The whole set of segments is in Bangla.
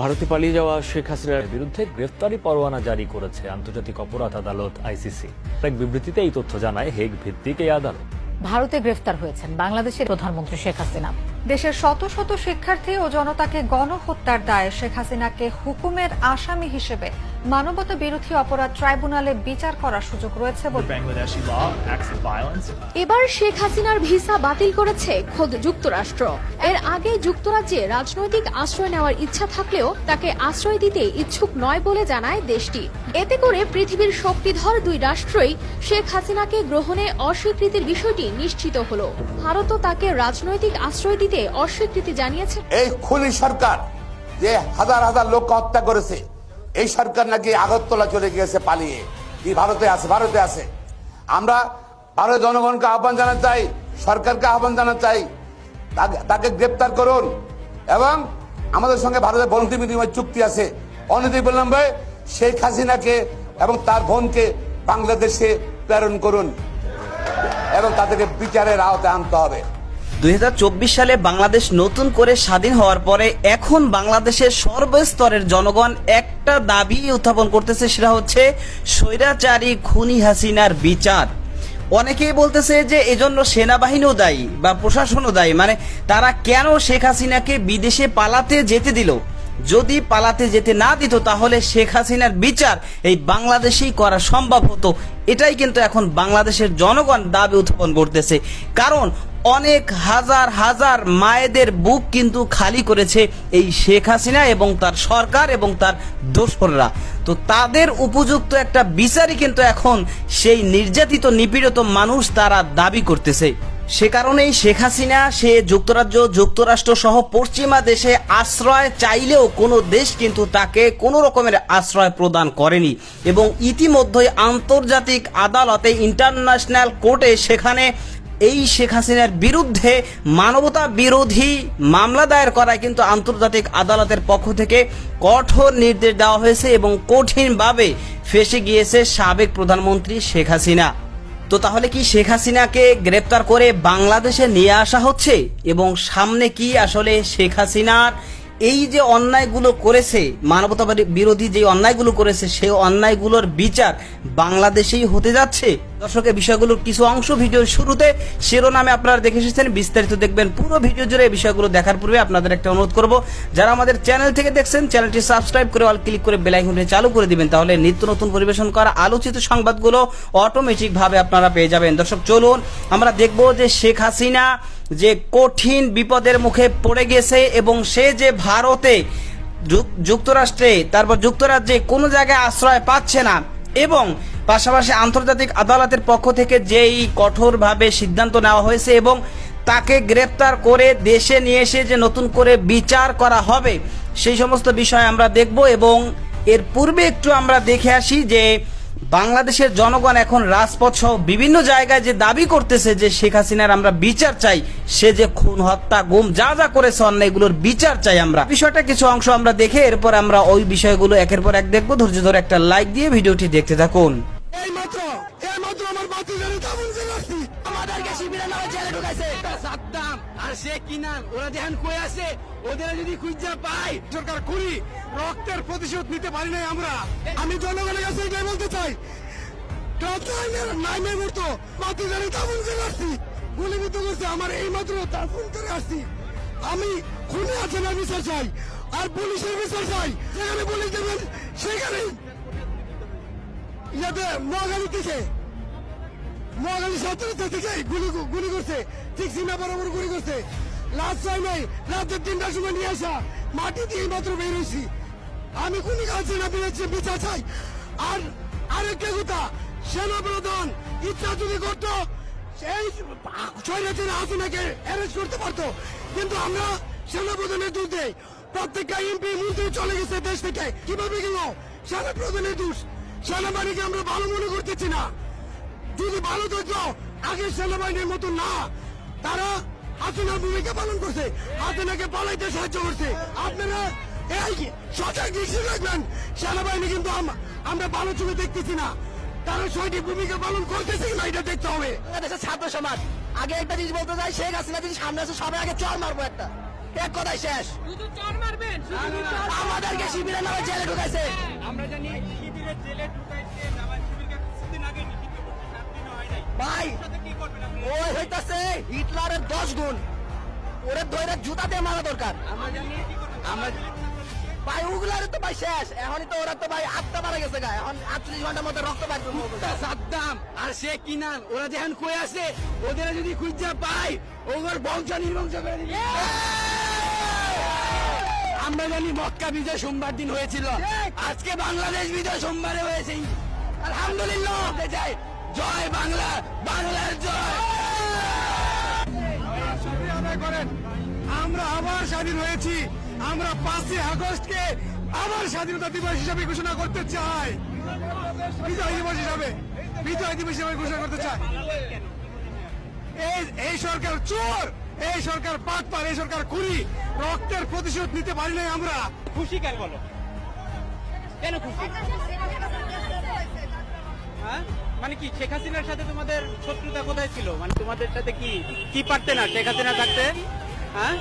ভারতে পালিয়ে যাওয়া শেখ হাসিনার বিরুদ্ধে গ্রেফতারি পরোয়ানা জারি করেছে আন্তর্জাতিক অপরাধ আদালত, আইসিসি। এক বিবৃতিতে এই তথ্য জানায় হেগ ভিত্তিক এই আদালত। ভারতে গ্রেফতার হয়েছেন বাংলাদেশের প্রধানমন্ত্রী শেখ হাসিনা। দেশের শত শত শিক্ষার্থী ও জনতাকে গণহত্যার দায়ে শেখ হাসিনাকে হুকুমের আসামি হিসেবে মানবতা বিরোধী অপরাধ ট্রাইব্যুনালে বিচার করার সুযোগ রয়েছে এবার শেখ হাসিনার ভিসা বাতিল করেছে খোদ যুক্তরাষ্ট্র। এর আগে যুক্তরাজ্যে রাজনৈতিক আশ্রয় নেওয়ার ইচ্ছা থাকলেও তাকে আশ্রয় দিতে ইচ্ছুক নয় বলে জানায় দেশটি। এতে করে পৃথিবীর শক্তিধর দুই রাষ্ট্রই শেখ হাসিনাকে গ্রহণে অস্বীকৃতির বিষয়টি নিশ্চিত হল। ভারতও তাকে রাজনৈতিক আশ্রয় দিতে অস্বীকৃতি জানিয়েছে এই খুনি সরকার যে হাজার হাজার লোক হত্যা করেছে, এই সরকার নাকি আগরতলা চলে গিয়েছে পালিয়ে। কি ভারতে আছে? ভারতে আছে। আমরা ভারতের জনগণকে আহ্বান জানাতে চাই, সরকারকে আহ্বান জানাতে চাই, তাকে- গ্রেপ্তার করুন। এবং আমাদের সঙ্গে ভারতের বন্ধু বিনিময় চুক্তি আছে। অনতি বিলম্বে শেখ হাসিনাকে এবং তার বোনকে বাংলাদেশে প্রেরণ করুন। এবং তাদেরকে বিচারের আওতায় আনতে হবে। দুই হাজার চব্বিশ সালে বাংলাদেশ নতুন করে স্বাধীন হওয়ার পরে এখন বাংলাদেশের সর্বস্তরের জনগণ একটা দাবি উত্থাপন করতেছে, সেটা হচ্ছে স্বৈরাচারী খুনি হাসিনার বিচার। অনেকেই বলতেছে যে এজন্য সেনাবাহিনীও দায়ী বা প্রশাসনও দায়ী মানে তারা কেন শেখ হাসিনাকে বিদেশে পালাতে যেতে দিল? যদি পালাতে যেতে না দিত, তাহলে শেখ হাসিনার বিচার এই বাংলাদেশেই করা সম্ভব হতো। এটাই কিন্তু এখন বাংলাদেশের জনগণ দাবি উত্থাপন করতেছে। কারণ অনেক হাজার হাজার মায়েদের বুক কিন্তু খালি করেছে এই শেখ হাসিনা এবং তার সরকার এবং তার দোসররা। তো তাদের উপযুক্ত একটা বিচারই কিন্তু এখন সেই নির্যাতিত, নিপীড়িত মানুষ তারা দাবি করতেছে। সে কারণেই শেখ হাসিনা, সে যুক্তরাজ্য, যুক্তরাষ্ট্র সহ পশ্চিমা দেশে আশ্রয় চাইলেও কোনো দেশ কিন্তু তাকে কোনো রকমের আশ্রয় প্রদান করেনি এবং ইতিমধ্যে আন্তর্জাতিক আদালতে ইন্টারন্যাশনাল কোর্টে সেখানে এই শেখ হাসিনার বিরুদ্ধে মানবতা বিরোধী মামলা দায়ের করায় কিন্তু আন্তর্জাতিক আদালতের পক্ষ থেকে কঠোর নির্দেশ দেওয়া হয়েছে এবং কঠিনভাবে ফেসে গিয়েছে সাবেক প্রধানমন্ত্রী শেখ হাসিনা। তো তাহলে কি শেখ হাসিনাকে গ্রেপ্তার করে বাংলাদেশে নিয়ে আসা হচ্ছে? এবং সামনে কি আসলে শেখ হাসিনার এই যে অন্যায়গুলো করেছে মানবতা বিরোধী যে অন্যায়গুলো করেছে, সেই অন্যায়গুলোর বিচার বাংলাদেশেই হতে যাচ্ছে। দর্শকের বিষয়গুলোর কিছু অংশ ভিডিওর শুরুতে শিরোনামে আপনারা দেখে এসেছেন, বিস্তারিত দেখবেন পুরো ভিডিও জুড়ে এই বিষয়গুলো দেখার পূর্বে আপনাদের একটা অনুরোধ করব, যারা আমাদের চ্যানেল থেকে দেখছেন, চ্যানেলটি সাবস্ক্রাইব করে অল ক্লিক করে বেল আইকনটি চালু করে দিবেন, তাহলে নিত্য নতুন পরিবেশন করা আলোচিত সংবাদগুলো অটোমেটিকভাবে আপনারা পেয়ে যাবেন। দর্শক, চলুন আমরা দেখব যে শেখ হাসিনা যে কঠিন বিপদের মুখে পড়ে গেছে এবং সে যে ভারতে যুক্তরাষ্ট্রে, তারপর যুক্তরাজ্যে কোনো জায়গায় আশ্রয় পাচ্ছে না এবং পাশাপাশি আন্তর্জাতিক আদালতের পক্ষ থেকে যেই কঠোরভাবে সিদ্ধান্ত নেওয়া হয়েছে এবং তাকে গ্রেপ্তার করে দেশে নিয়ে এসে যে নতুন করে বিচার করা হবে, সেই সমস্ত বিষয় আমরা দেখব এবং এর পূর্বে একটু আমরা দেখে আসি যে বাংলাদেশের জনগণ এখন রাজপথ সহ বিভিন্ন জায়গায় যে দাবি করতেছে যে শেখ হাসিনার আমরা বিচার চাই, সে যে খুন, হত্যা, গুম, যা যা করেছে অন্য এগুলোর বিচার চাই আমরা। বিষয়টা কিছু অংশ আমরা দেখে এরপর আমরা ওই বিষয়গুলো একের পর এক দেখব। ধৈর্য ধরে একটা লাইক দিয়ে ভিডিওটি দেখতে থাকুন। আমরা। এই মাত্র তার ফোন করে আসছি। আমি খুনে আছে না বিচার চাই, আর পুলিশের বিচার চাই। যেখানে পুলিশ দেবেন সেখানেই। ইয়াতে মহাগালী থেকে মহাগালী সতেরোটা থেকে গুলি গুলি করছে। ঠিক সীমা বরাবর গুলি করছে। লাস্ট টাইম নাই, রাতের তিনটার সময় নিয়ে আসা। মাটি দিয়ে মাত্র বের হয়েছি। আমি কোন কাছে না বেরোচ্ছি বিচার চাই। আর আরেকটা কথা সেনা প্রধান ইচ্ছা যদি করতো, সেই ছয়রাতের আসনাকে অ্যারেস্ট করতে পারতো। কিন্তু আমরা সেনা প্রধানের দোষ দেই। প্রত্যেকটা এমপি মন্ত্রী চলে গেছে দেশ থেকে। কীভাবে গেল? সেনা প্রধানের দোষ। সেনাবাহিনীকে আমরা ভালো মনে করতেছি না। যদি ভালো থাকতো আগের সেনাবাহিনীর মতো না। তারা হাসিনার ভূমিকা পালন করছে হাসিনাকে পালাইতে সাহায্য করছে। আপনারা এই সজাগ দৃষ্টি রাখবেন সেনাবাহিনী কিন্তু আম- আমরা ভালো চোখে দেখতেছি না। তারা সঠিক ভূমিকা পালন করতেছে না এটা দেখতে হবে। দেশের ছাত্র সমাজ। আগে একটা জিনিস বলতে চাই শেখ হাসিনা যদি সামনে আসে সবাই আগে চর মারবো একটা। এক কথাই শেষ। আমাদের শিবিরের নামে জেলে ঢুকাইছে। ভাই ওই হইতাছে হিটলারের দশ গুণ। ওরে ধরে জুতা দিয়ে মারা দরকার। আমরা ভাই ওগুলার তো ভাই শেষ। এখনই তো ওরা তো ভাই আটটা মারা গেছে গা। এখন আটচল্লিশ ঘণ্টার মধ্যে রক্ত পাই সাদ্দাম। আর সে কিনান ওরা যেখান কই আছে ওদের যদি খুঁজা পাই ওগুলোর বংশ নির্বংশ করে দিবে। আমরা জানি মক্কা বিজয় সোমবার দিন হয়েছিল। আজকে বাংলাদেশ বিজয় সোমবারে হয়েছে। আলহামদুলিল্লাহ। চাই জয় বাংলা বাংলার জয়। করেন আমরা আবার স্বাধীন হয়েছি। আমরা পাঁচই আগস্টকে আবার স্বাধীনতা দিবস হিসাবে ঘোষণা করতে চাই। বিজয় দিবস হিসাবে বিজয় দিবস হিসাবে ঘোষণা করতে চাই। এই এই সরকার চোর এই সরকার পাটপার এই সরকার খুনি। রক্তের প্রতিশোধ নিতে পারি নাই আমরা। খুশি কেন বলো? কেন খুশি? হ্যাঁ? মানে কি, শেখ হাসিনার সাথে তোমাদের শত্রুতা কোথায় ছিল? মানে তোমাদের সাথে কি কি পারতে না? শেখ হাসিনা থাকতে? হ্যাঁ?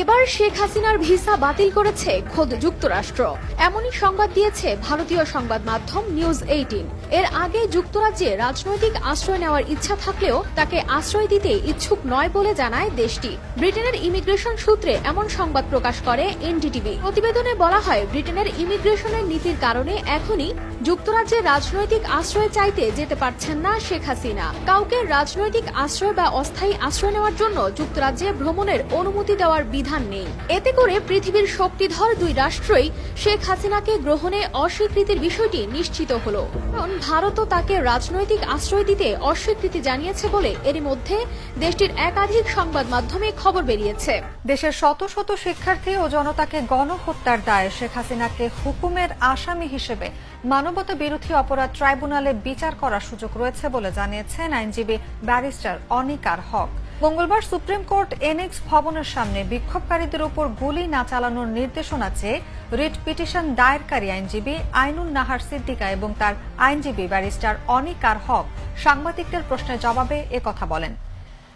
এবার শেখ হাসিনার ভিসা বাতিল করেছে খোদ যুক্তরাষ্ট্র। এমনই সংবাদ দিয়েছে ভারতীয় সংবাদ মাধ্যম নিউজ এইটিন এর আগে যুক্তরাজ্যে রাজনৈতিক আশ্রয় নেওয়ার ইচ্ছা থাকলেও তাকে আশ্রয় দিতে ইচ্ছুক নয় বলে জানায় দেশটি। ব্রিটেনের ইমিগ্রেশন সূত্রে এমন সংবাদ প্রকাশ করে এনডিটিভি। প্রতিবেদনে বলা হয়, ব্রিটেনের ইমিগ্রেশনের নীতির কারণে এখনই যুক্তরাজ্যে রাজনৈতিক আশ্রয় চাইতে যেতে পারছেন না শেখ হাসিনা। কাউকে রাজনৈতিক আশ্রয় বা অস্থায়ী আশ্রয় নেওয়ার জন্য যুক্তরাজ্যে ভ্রমণের অনুমতি দেওয়ার বিধান নেই। এতে করে পৃথিবীর শক্তিধর দুই রাষ্ট্রই শেখ হাসিনাকে গ্রহণে অস্বীকৃতির বিষয়টি নিশ্চিত হল। কারণ ভারতও তাকে রাজনৈতিক আশ্রয় দিতে অস্বীকৃতি জানিয়েছে বলে এরই মধ্যে দেশটির একাধিক সংবাদ মাধ্যমে খবর বেরিয়েছে। দেশের শত শত শিক্ষার্থী ও জনতাকে গণহত্যার দায়ে শেখ হাসিনাকে হুকুমের আসামি হিসেবে মানবতা বিরোধী অপরাধ ট্রাইব্যুনালে বিচার করার সুযোগ রয়েছে বলে জানিয়েছেন আইনজীবী ব্যারিস্টার অনিকার হক। মঙ্গলবার সুপ্রিম কোর্ট এনএক্স ভবনের সামনে বিক্ষোভকারীদের উপর গুলি না চালানোর নির্দেশনা চেয়ে রিট পিটিশন দায়েরকারী আইনজীবী আইনুল নাহার সিদ্দিকা এবং তার আইনজীবী ব্যারিস্টার অনিক আর হক সাংবাদিকদের প্রশ্নের জবাবে একথা বলেন।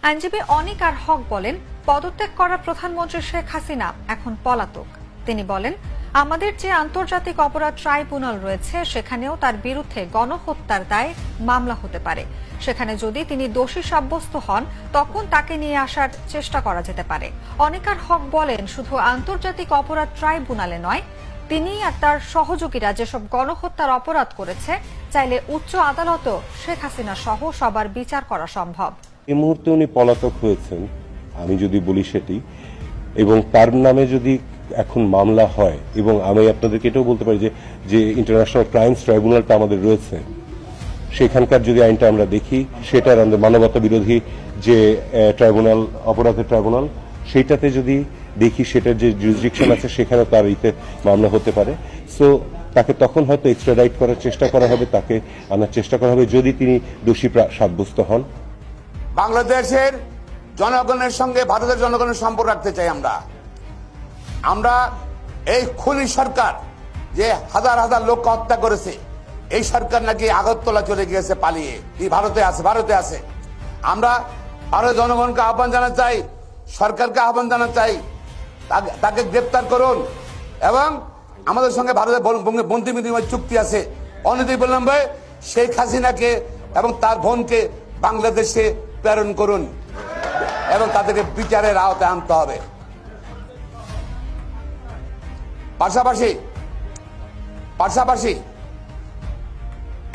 আইনজীবী অনিক আর হক বলেন, পদত্যাগ করা প্রধানমন্ত্রী শেখ হাসিনা, এখন পলাতক। তিনি বলেন আমাদের যে আন্তর্জাতিক অপরাধ ট্রাইব্যুনাল রয়েছে, সেখানেও তার বিরুদ্ধে গণহত্যার দায়ে মামলা হতে পারে। সেখানে যদি তিনি দোষী সাব্যস্ত হন, তখন তাকে নিয়ে আসার চেষ্টা করা যেতে পারে। অনেকার হক বলেন, শুধু আন্তর্জাতিক অপরাধ ট্রাইব্যুনালে নয়, তিনি আর তার সহযোগীরা যেসব গণহত্যার অপরাধ করেছে, চাইলে উচ্চ আদালতও শেখ হাসিনা সহ সবার বিচার করা সম্ভব। এই মুহূর্তে উনি পলাতক হয়েছেন, আমি যদি বলি সেটি, এবং তার নামে যদি এখন মামলা হয়, এবং আমি আপনাদেরকে এটাও বলতে পারি যে যে ইন্টারন্যাশনাল ক্রাইমস ট্রাইব্যুনালটা আমাদের রয়েছে, সেখানকার যদি আইনটা আমরা দেখি, সেটার আমাদের মানবতা বিরোধী যে ট্রাইব্যুনাল অপরাধের ট্রাইব্যুনাল সেইটাতে যদি দেখি সেটার যে জুরিসডিকশন আছে সেখানে তার ইতে মামলা হতে পারে। সো তাকে তখন হয়তো এক্সট্রা এক্সট্রাডাইট করার চেষ্টা করা হবে, তাকে আনার চেষ্টা করা হবে, যদি তিনি দোষী সাব্যস্ত হন। বাংলাদেশের জনগণের সঙ্গে, ভারতের জনগণের সম্পর্ক রাখতে চাই আমরা। আমরা এই খুনি সরকার যে হাজার হাজার লোক হত্যা করেছে, এই সরকার নাকি আগরতলা চলে গিয়েছে পালিয়ে। ভারতে আছে? ভারতে আছে। আমরা ভারতের জনগণকে আহ্বান জানাতে চাই, সরকারকে আহ্বান জানাতে চাই, তাকে- গ্রেপ্তার করুন। এবং আমাদের সঙ্গে ভারতের বন- বন- বন্দি বিনিময় চুক্তি আছে। অনতিবিলম্বে শেখ হাসিনাকে এবং তার বোনকে বাংলাদেশে প্রেরণ করুন এবং তাদেরকে বিচারের আওতায় আনতে হবে। পাশাপাশি পাশাপাশি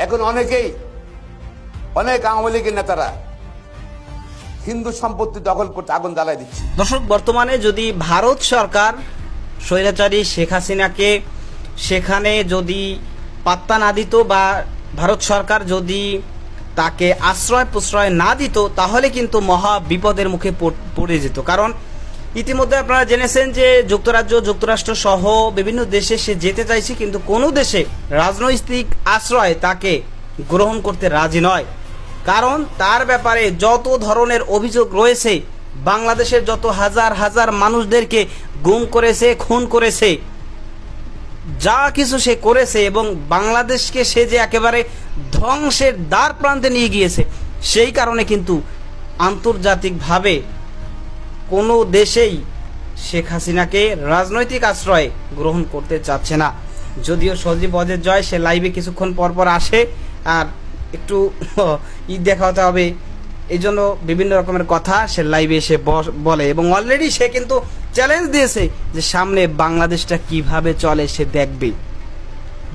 এখন অনেকেই, অনেক আওয়ামী লীগের নেতারা হিন্দু সম্পত্তি দখল করতে আগুন জ্বালায় দিচ্ছে। দর্শক, বর্তমানে যদি ভারত সরকার স্বৈরাচারী শেখ হাসিনাকে সেখানে যদি পাত্তা না দিত বা ভারত সরকার যদি তাকে আশ্রয় প্রশ্রয় না দিত, তাহলে কিন্তু মহা বিপদের মুখে পড়ে যেত। কারণ ইতিমধ্যে আপনারা জেনেছেন যে যুক্তরাজ্য, যুক্তরাষ্ট্র সহ বিভিন্ন দেশে সে যেতে চাইছে, কিন্তু কোনো দেশে রাজনৈতিক আশ্রয় তাকে গ্রহণ করতে রাজি নয়। কারণ তার ব্যাপারে যত ধরনের অভিযোগ রয়েছে, বাংলাদেশের যত হাজার হাজার মানুষদেরকে গুম করেছে, খুন করেছে, যা কিছু সে করেছে এবং বাংলাদেশকে সে যে একেবারে ধ্বংসের দ্বার প্রান্তে নিয়ে গিয়েছে, সেই কারণে কিন্তু আন্তর্জাতিকভাবে কোনো দেশেই শেখ হাসিনাকে রাজনৈতিক আশ্রয় গ্রহণ করতে চাচ্ছে না। যদিও সজীব অজের জয়, সে লাইভে কিছুক্ষণ পর পর আসে আর একটু ঈদ দেখাতে হবে। এই জন্য বিভিন্ন রকমের কথা সে লাইভে এসে বলে এবং অলরেডি সে কিন্তু চ্যালেঞ্জ দিয়েছে যে সামনে বাংলাদেশটা কীভাবে চলে সে দেখবে।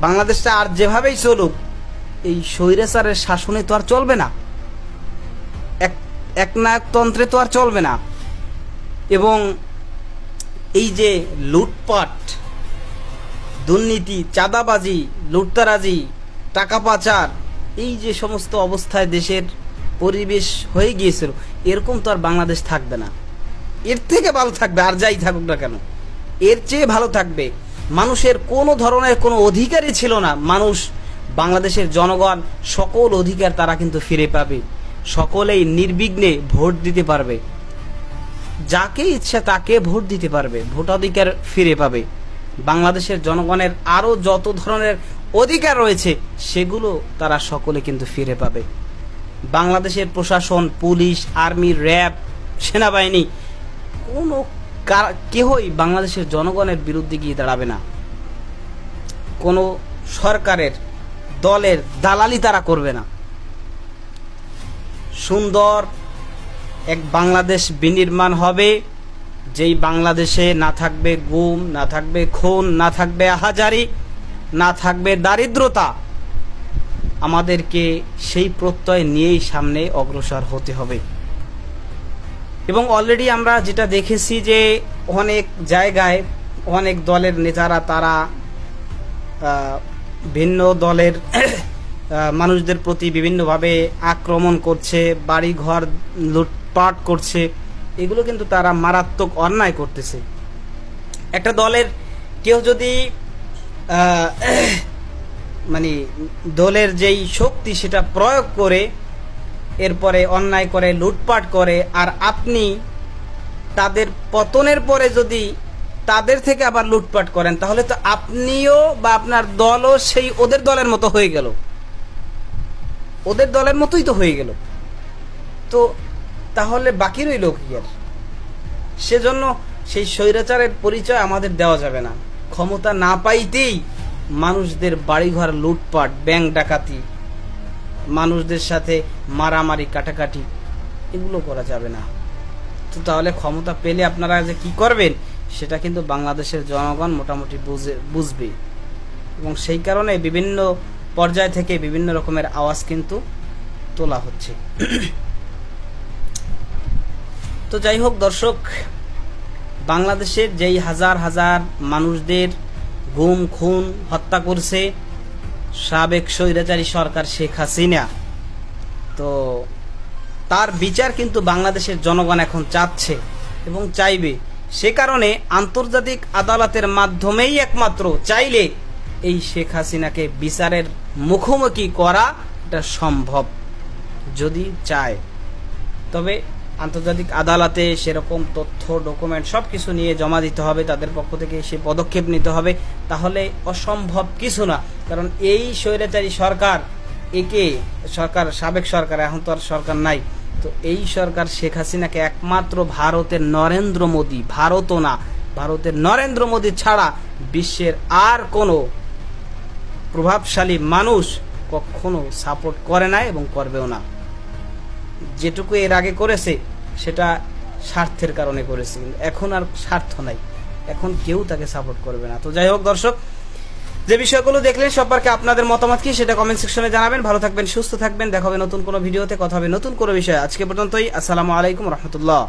বাংলাদেশটা আর যেভাবেই চলুক, এই স্বৈরাচারের শাসনে তো আর চলবে না। এক, একনায়কতন্ত্রে তো আর চলবে না। এবং এই যে লুটপাট, দুর্নীতি, চাঁদাবাজি, লুটতারাজি, টাকা পাচার, এই যে সমস্ত অবস্থায় দেশের পরিবেশ হয়ে গিয়েছিল, এরকম তো আর বাংলাদেশ থাকবে না। এর থেকে ভালো থাকবে, আর যাই থাকুক না কেন। এর চেয়ে ভালো থাকবে, মানুষের কোনো ধরনের কোনো অধিকারই ছিল না। মানুষ, বাংলাদেশের জনগণ, সকল অধিকার তারা কিন্তু ফিরে পাবে। সকলেই নির্বিঘ্নে ভোট দিতে পারবে। যাকে ইচ্ছা তাকে ভোট দিতে পারবে, ভোটাধিকার ফিরে পাবে। বাংলাদেশের জনগণের আরও যত ধরনের অধিকার রয়েছে, সেগুলো তারা সকলে কিন্তু ফিরে পাবে। বাংলাদেশের প্রশাসন, পুলিশ, আর্মি, র্যাব, সেনাবাহিনী, কোনো কেহই বাংলাদেশের জনগণের বিরুদ্ধে গিয়ে দাঁড়াবে না। কোনো সরকারের দলের দালালি তারা করবে না। সুন্দর এক বাংলাদেশ বিনির্মাণ হবে, যেই বাংলাদেশে না থাকবে গুম, না থাকবে খুন, না থাকবে আহাজারি না থাকবে দারিদ্রতা, আমাদেরকে সেই প্রত্যয় নিয়েই সামনে অগ্রসর হতে হবে। এবং অলরেডি আমরা যেটা দেখেছি যে অনেক জায়গায় অনেক দলের নেতারা, তারা ভিন্ন দলের মানুষদের প্রতি বিভিন্নভাবে আক্রমণ করছে বাড়ি ঘর লুটপাট করছে, এগুলো কিন্তু তারা মারাত্মক অন্যায় করতেছে। একটা দলের কেউ যদি মানে দলের যেই শক্তি সেটা প্রয়োগ করে, এরপরে অন্যায় করে, লুটপাট করে, আর আপনি তাদের পতনের পরে যদি তাদের থেকে আবার লুটপাট করেন, তাহলে তো আপনিও বা আপনার দলও সেই ওদের দলের মতো হয়ে গেল। ওদের দলের মতোই তো হয়ে গেল। তো তাহলে বাকি রইল কি আর? সেজন্য সেই স্বৈরাচারের পরিচয় আমাদের দেওয়া যাবে না। ক্ষমতা না পাইতেই মানুষদের বাড়িঘর, লুটপাট ব্যাংক ডাকাতি, মানুষদের সাথে মারামারি, কাটাকাটি, এগুলো করা যাবে না। তো তাহলে ক্ষমতা পেলে আপনারা যে কি করবেন, সেটা কিন্তু বাংলাদেশের জনগণ মোটামুটি বুঝে, বুঝবে। এবং সেই কারণে বিভিন্ন পর্যায় থেকে বিভিন্ন রকমের আওয়াজ কিন্তু তোলা হচ্ছে। তো যাই হোক, দর্শক বাংলাদেশের যেই হাজার হাজার মানুষদের গুম, খুন, হত্যা করছে, সাবেক স্বৈরাচারী সরকার শেখ হাসিনা। তো তার বিচার কিন্তু বাংলাদেশের জনগণ এখন চাচ্ছে এবং চাইবে। সে কারণে আন্তর্জাতিক আদালতের মাধ্যমেই একমাত্র চাইলে এই শেখ হাসিনাকে বিচারের মুখোমুখি করা এটা সম্ভব, যদি চায়। তবে আন্তর্জাতিক আদালতে সেরকম তথ্য ডকুমেন্ট সব কিছু নিয়ে জমা দিতে হবে, তাদের পক্ষ থেকে সে পদক্ষেপ নিতে হবে, তাহলে অসম্ভব কিছু না। কারণ এই স্বৈরাচারী সরকার, একে সরকার, সাবেক সরকার, এখন তো আর সরকার নাই। তো এই সরকার শেখ হাসিনাকে একমাত্র ভারতের নরেন্দ্র মোদী, ভারতও না, ভারতের নরেন্দ্র মোদী ছাড়া বিশ্বের আর কোনো প্রভাবশালী মানুষ কখনো সাপোর্ট করে না এবং করবেও না। যেটুকু এর আগে করেছে, সেটা স্বার্থের কারণে করেছে। এখন আর স্বার্থ নাই। এখন কেউ তাকে সাপোর্ট করবে না। তো যাই হোক দর্শক, যে বিষয়গুলো দেখলেন সম্পর্কে আপনাদের মতামত কি সেটা কমেন্ট সেকশনে জানাবেন। ভালো থাকবেন, সুস্থ থাকবেন। দেখা হবে নতুন কোনো ভিডিওতে, কথা হবে নতুন কোনো বিষয়। আজকে পর্যন্তই, আসসালামু আলাইকুম, রহমতুল্লাহ।